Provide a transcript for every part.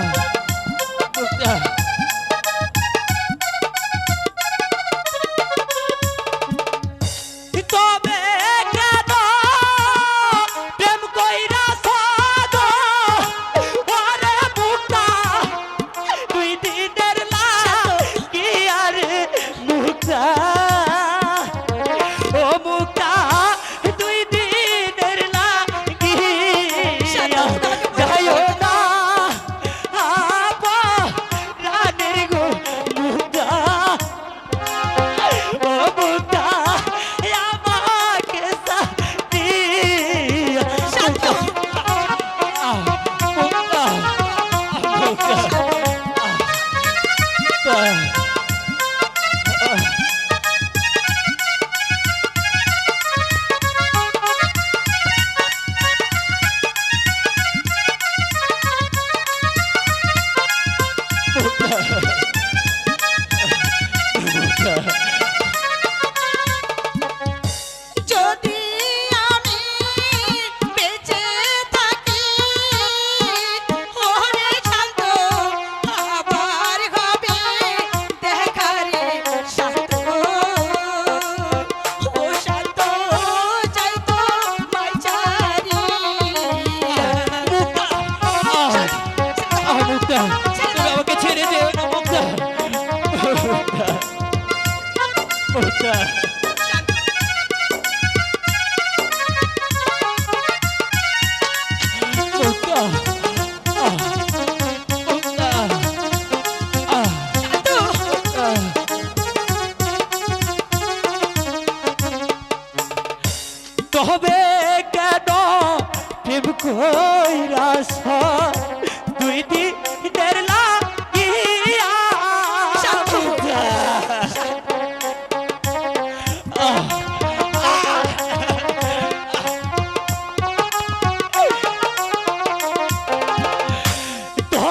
Ah. Ah. 哈 哈 তবে কেন প্রেম দুই দিন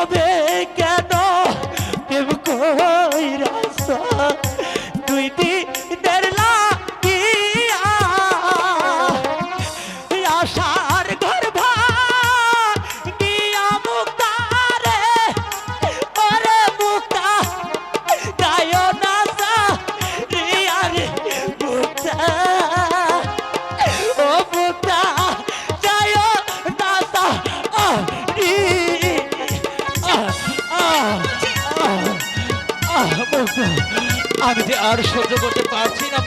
তবে কেন? প্রেম কইরা আর সহ্য করতে পারছি না